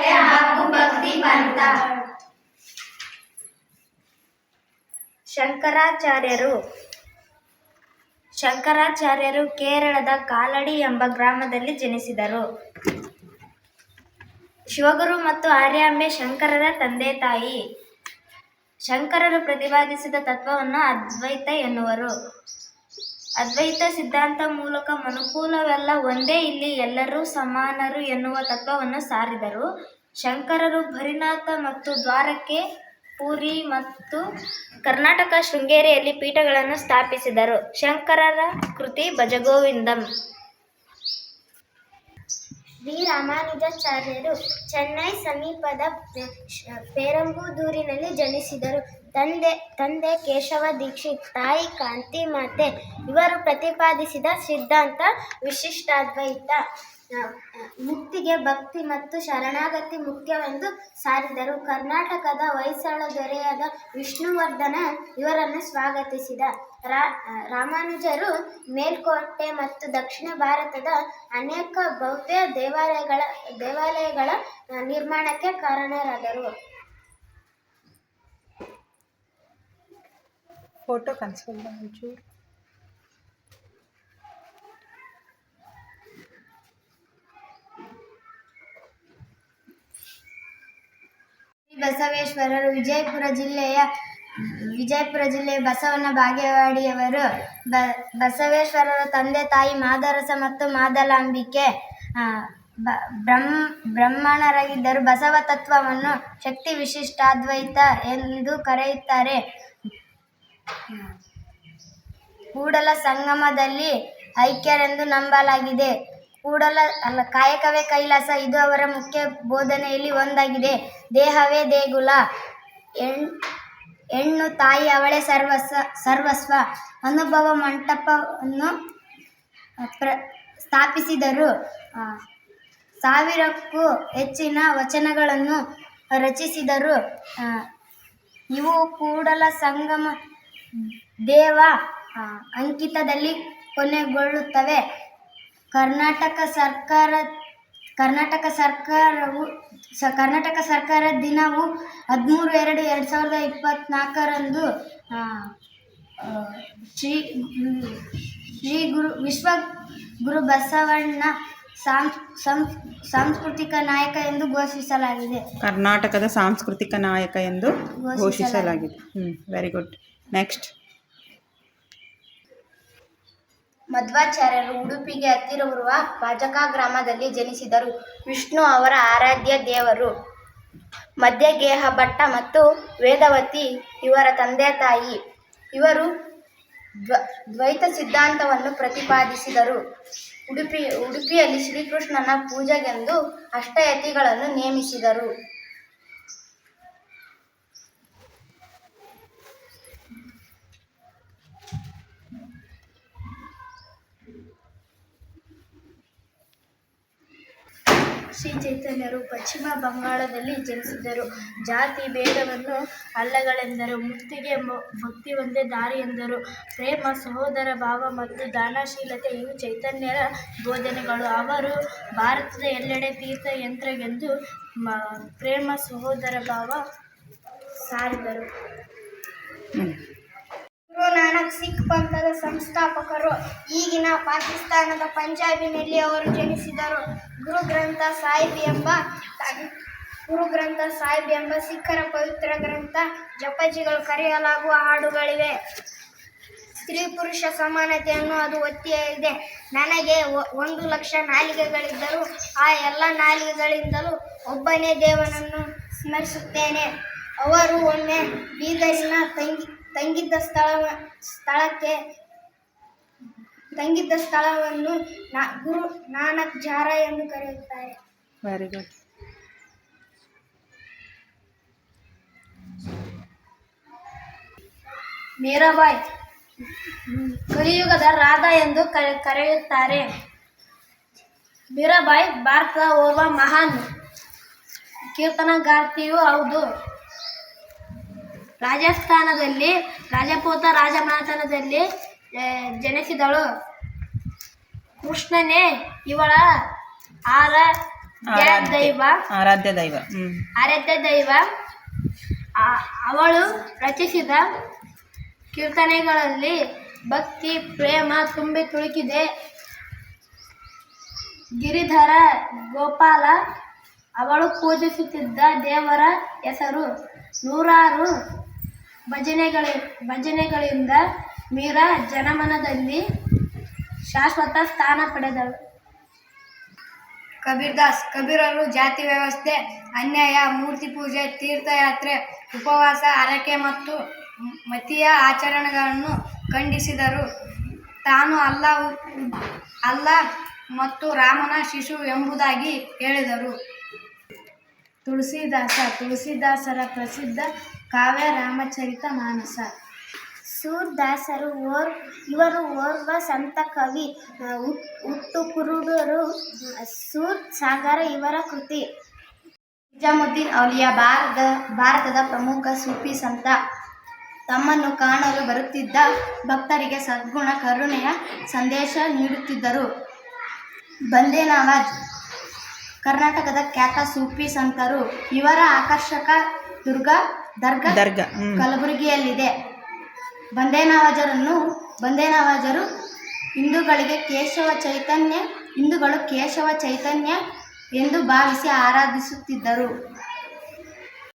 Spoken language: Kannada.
ಹಾಗೂ ಭಕ್ತಿ ಪಂಥ ಶಂಕರಾಚಾರ್ಯರು ಶಂಕರಾಚಾರ್ಯರು ಕೇರಳದ ಕಾಲಡಿ ಎಂಬ ಗ್ರಾಮದಲ್ಲಿ ಜನಿಸಿದರು. ಶಿವಗುರು ಮತ್ತು ಆರ್ಯಾಂಬೆ ಶಂಕರರ ತಂದೆ ತಾಯಿ. ಶಂಕರರು ಪ್ರತಿಪಾದಿಸಿದ ತತ್ವವನ್ನು ಅದ್ವೈತ ಎನ್ನುವರು. ಅದ್ವೈತ ಸಿದ್ಧಾಂತ ಮೂಲಕ ಮನುಕುಲವೆಲ್ಲ ಒಂದೇ ಇಲ್ಲಿ ಎಲ್ಲರೂ ಸಮಾನರು ಎನ್ನುವ ತತ್ವವನ್ನು ಸಾರಿದರು. ಶಂಕರರು ಭರಿನಾಥ ಮತ್ತು ದ್ವಾರಕೆ ಪುರಿ ಮತ್ತು ಕರ್ನಾಟಕ ಶೃಂಗೇರಿಯಲ್ಲಿ ಪೀಠಗಳನ್ನು ಸ್ಥಾಪಿಸಿದರು. ಶಂಕರರ ಕೃತಿ ಭಜಗೋವಿಂದಂ. ವಿ. ರಾಮಾನುಜಾಚಾರ್ಯರು ಚೆನ್ನೈ ಸಮೀಪದ ಪೆರಂಬೂದೂರಿನಲ್ಲಿ ಜನಿಸಿದರು. ತಂದೆ ತಂದೆ ಕೇಶವ ದೀಕ್ಷಿತ್, ತಾಯಿ ಕಾಂತಿ ಮಾತೆ ಇವರು ಪ್ರತಿಪಾದಿಸಿದ ಸಿದ್ಧಾಂತ ವಿಶಿಷ್ಟಾದ್ವೈತ. ಮುಕ್ತಿಗೆ ಭಕ್ತಿ ಮತ್ತು ಶರಣಾಗತಿ ಮುಖ್ಯವೆಂದು ಸಾರಿದರು. ಕರ್ನಾಟಕದ ಹೊಯ್ಸಳ ದೊರೆಯಾದ ವಿಷ್ಣುವರ್ಧನ ಇವರನ್ನು ಸ್ವಾಗತಿಸಿದ. ರಾ ರಾಮಾನುಜರು ಮೇಲ್ಕೋಟೆ ಮತ್ತು ದಕ್ಷಿಣ ಭಾರತದ ಅನೇಕ ಭವ್ಯ ದೇವಾಲಯಗಳ ದೇವಾಲಯಗಳ ನಿರ್ಮಾಣಕ್ಕೆ ಕಾರಣರಾದರು. ಫೋಟೋ ಕನ್ಸಲ್ಲ ಒಂಚೂರು. ಬಸವೇಶ್ವರರು ವಿಜಯಪುರ ಜಿಲ್ಲೆಯ ವಿಜಯಪುರ ಜಿಲ್ಲೆಯ ಬಸವನ ಬಾಗೇವಾಡಿಯವರು ಬ, ಬಸವೇಶ್ವರರ ತಂದೆ ತಾಯಿ ಮಾದರಸ ಮತ್ತು ಮಾದಲಾಂಬಿಕೆ ಬ್ರಹ್ಮ, ಬ್ರಹ್ಮಣರಾಗಿದ್ದರು. ಬಸವ ತತ್ವವನ್ನು ಶಕ್ತಿ ವಿಶಿಷ್ಟಾದ್ವೈತ ಎಂದು ಕರೆಯುತ್ತಾರೆ. ಕೂಡಲ ಸಂಗಮದಲ್ಲಿ ಐಕ್ಯರೆಂದು ನಂಬಲಾಗಿದೆ. ಕೂಡಲ ಅಲ್ಲ, ಕಾಯಕವೇ ಕೈಲಾಸ, ಇದು ಅವರ ಮುಖ್ಯ ಬೋಧನೆಯಲ್ಲಿ ಒಂದಾಗಿದೆ. ದೇಹವೇ ದೇಗುಲ. ಹೆಣ್ ಹೆಣ್ಣು ತಾಯಿ ಅವಳೇ ಸರ್ವಸ್ವ ಸರ್ವಸ್ವ. ಅನುಭವ ಮಂಟಪವನ್ನು ಪ್ರ, ಸ್ಥಾಪಿಸಿದರು. ಸಾವಿರಕ್ಕೂ ಹೆಚ್ಚಿನ ವಚನಗಳನ್ನು ರಚಿಸಿದರು. ಇವು ಕೂಡಲ ಸಂಗಮ ದೇವ ಅಂಕಿತದಲ್ಲಿ ಕೊನೆಗೊಳ್ಳುತ್ತವೆ. ಕರ್ನಾಟಕ ಸರ್ಕಾರ ಕರ್ನಾಟಕ ಸರ್ಕಾರವು ಸ ಕರ್ನಾಟಕ ಸರ್ಕಾರ ದಿನವು ಹದಿಮೂರು ಎರಡು ಎರಡು ಸಾವಿರದ ಇಪ್ಪತ್ತ್ನಾಲ್ಕರಂದು ಶ್ರೀ ಶ್ರೀ ಗುರು ವಿಶ್ವ ಗುರು ಬಸವಣ್ಣ ಸಾಂಸ್ಕೃತಿಕ ನಾಯಕ ಎಂದು ಘೋಷಿಸಲಾಗಿದೆ. ಕರ್ನಾಟಕದ ಸಾಂಸ್ಕೃತಿಕ ನಾಯಕ ಎಂದು ಘೋಷಿಸಲಾಗಿದೆ. ಘೋಷಿಸಲಾಗಿದೆ. ಹ್ಞೂ ವೆರಿ ಗುಡ್ ನೆಕ್ಸ್ಟ್ ಮಧ್ವಾಚಾರ್ಯರು ಉಡುಪಿಗೆ ಹತ್ತಿರವಿರುವ ಪಾಜಕ ಗ್ರಾಮದಲ್ಲಿ ಜನಿಸಿದರು. ವಿಷ್ಣು ಅವರ ಆರಾಧ್ಯ ದೇವರು. ಮಧ್ಯಗೇಹ ಭಟ್ಟ ಮತ್ತು ವೇದವತಿ ಇವರ ತಂದೆ ತಾಯಿ. ಇವರು ದ್ವ, ದ್ವೈತ ಸಿದ್ಧಾಂತವನ್ನು ಪ್ರತಿಪಾದಿಸಿದರು. ಉಡುಪಿ, ಉಡುಪಿಯಲ್ಲಿ ಶ್ರೀಕೃಷ್ಣನ ಪೂಜೆಗೆಂದು ಅಷ್ಟಯತಿಗಳನ್ನು ನೇಮಿಸಿದರು. ಶ್ರೀ ಚೈತನ್ಯರು ಪಶ್ಚಿಮ ಬಂಗಾಳದಲ್ಲಿ ಜನಿಸಿದರು. ಜಾತಿ ಭೇದವನ್ನು ಅಲ್ಲಗಳೆಂದರು. ಮುಕ್ತಿಗೆ ಭಕ್ತಿ ಒಂದೇ ದಾರಿ ಎಂದರು. ಪ್ರೇಮ, ಸಹೋದರ ಭಾವ ಮತ್ತು ದಾನಶೀಲತೆ ಇವು ಚೈತನ್ಯರ ಬೋಧನೆಗಳು. ಅವರು ಭಾರತದ ಎಲ್ಲೆಡೆ ತೀರ್ಥಯಂತ್ರಗೆಂದು ಮ, ಪ್ರೇಮ, ಸಹೋದರ ಭಾವ ಸಾರಿದರು. ಗುರು ನಾನಕ್ ಸಿಖ್ ಪಂಥದ ಸಂಸ್ಥಾಪಕರು. ಈಗಿನ ಪಾಕಿಸ್ತಾನದ ಪಂಜಾಬಿನಲ್ಲಿ ಅವರು ಜನಿಸಿದರು. ಗುರು ಗ್ರಂಥ ಸಾಹಿಬ್ ಎಂಬ ಗುರು ಗ್ರಂಥ ಸಾಹಿಬ್ ಎಂಬ ಸಿಖ್ಖರ ಪವಿತ್ರ ಗ್ರಂಥ ಜಪಜಿಗಳು ಕರೆಯಲಾಗುವ ಹಾಡುಗಳಿವೆ. ಸ್ತ್ರೀ ಪುರುಷ ಸಮಾನತೆಯನ್ನು ಅದು ಒತ್ತಿ ಇದೆ. ನನಗೆ ಒಂದು ಲಕ್ಷ ನಾಲಿಗೆಗಳಿದ್ದರೂ ಆ ಎಲ್ಲ ನಾಲಿಗೆಗಳಿಂದಲೂ ಒಬ್ಬನೇ ದೇವನನ್ನು ಸ್ಮರಿಸುತ್ತೇನೆ. ಅವರು ಒಮ್ಮೆ ಬೀದರಿನ ತಂಗಿ ತಂಗಿದ್ದ ಸ್ಥಳ ಸ್ಥಳಕ್ಕೆ ತಂಗಿದ್ದ ಸ್ಥಳವನ್ನು ನಾ ಗುರು ನಾನಕ್ ಜಾರ ಎಂದು ಕರೆಯುತ್ತಾರೆ. ವೆರಿ ಗುಡ್ ಮೀರಾಬಾಯಿ ಕಲಿಯುಗದ ರಾಧಾ ಎಂದು ಕರೆ ಕರೆಯುತ್ತಾರೆ. ಮೀರಾಬಾಯಿ ಭಾರತದ ಓರ್ವ ಮಹಾನ್ ಕೀರ್ತನಗಾರ್ತಿಯೂ ಹೌದು. ರಾಜಸ್ಥಾನದಲ್ಲಿ ರಾಜಪೂತ ರಾಜಮನೆತನದಲ್ಲಿ ಜನಿಸಿದಳು. ಕೃಷ್ಣನೇ ಇವಳ ಆರ ದೈವ. ಆರಾಧ್ಯ ದೈವ ಆರಾಧ್ಯ ದೈವ. ಅವಳು ರಚಿಸಿದ ಕೀರ್ತನೆಗಳಲ್ಲಿ ಭಕ್ತಿ ಪ್ರೇಮ ತುಂಬಿ ತುಳುಕಿದೆ. ಗಿರಿಧರ ಗೋಪಾಲ ಅವಳು ಪೂಜಿಸುತ್ತಿದ್ದ ದೇವರ ಹೆಸರು ನೂರಾರು ಭಜನೆಗಳಿ, ಭಜನೆಗಳಿಂದ ಮೀರಾ ಜನಮನದಲ್ಲಿ ಶಾಶ್ವತ ಸ್ಥಾನ ಪಡೆದಳು. ಕಬೀರ್ ದಾಸ್ ಕಬೀರರು ಜಾತಿ ವ್ಯವಸ್ಥೆ, ಅನ್ಯಾಯ, ಮೂರ್ತಿ ಪೂಜೆ, ತೀರ್ಥಯಾತ್ರೆ, ಉಪವಾಸ ಹರಕೆ ಮತ್ತು ಮತೀಯ ಆಚರಣೆಗಳನ್ನು ಖಂಡಿಸಿದರು. ತಾನು ಅಲ್ಲ ಅಲ್ಲ ಮತ್ತು ರಾಮನ ಶಿಶು ಎಂಬುದಾಗಿ ಹೇಳಿದರು. ತುಳಸಿದಾಸ, ತುಳಸಿದಾಸರ ಪ್ರಸಿದ್ಧ ಕಾವ್ಯ ರಾಮಚರಿತ ಮಾನಸ. ಸೂರ್ದಾಸರು ಓರ್, ಇವರು ಓರ್ವ ಸಂತ ಕವಿ. ಹುಟ್ಟು ಕುರುಡರು ಸೂರ್ ಸಾಗರ ಇವರ ಕೃತಿ. ನಿಜಾಮುದ್ದೀನ್ ಔಲಿಯಾ ಭಾರತ, ಭಾರತದ ಪ್ರಮುಖ ಸೂಫಿ ಸಂತ. ತಮ್ಮನ್ನು ಕಾಣಲು ಬರುತ್ತಿದ್ದ ಭಕ್ತರಿಗೆ ಸದ್ಗುಣ ಕರುಣೆಯ ಸಂದೇಶ ನೀಡುತ್ತಿದ್ದರು. ಬಂದೇ ನವಾಜ್ ಕರ್ನಾಟಕದ ಖ್ಯಾತ ಸೂಫಿ ಸಂತರು. ಇವರ ಆಕರ್ಷಕ ದುರ್ಗ ದರ್ಗಾ ದರ್ಗಾ ಕಲಬುರಗಿಯಲ್ಲಿದೆ. ಬಂದೇನವಾಜರನ್ನು ಬಂದೇನವಾಜರು ಹಿಂದೂಗಳಿಗೆ ಕೇಶವ ಚೈತನ್ಯ ಹಿಂದೂಗಳು ಕೇಶವ ಚೈತನ್ಯ ಎಂದು ಭಾವಿಸಿ ಆರಾಧಿಸುತ್ತಿದ್ದರು.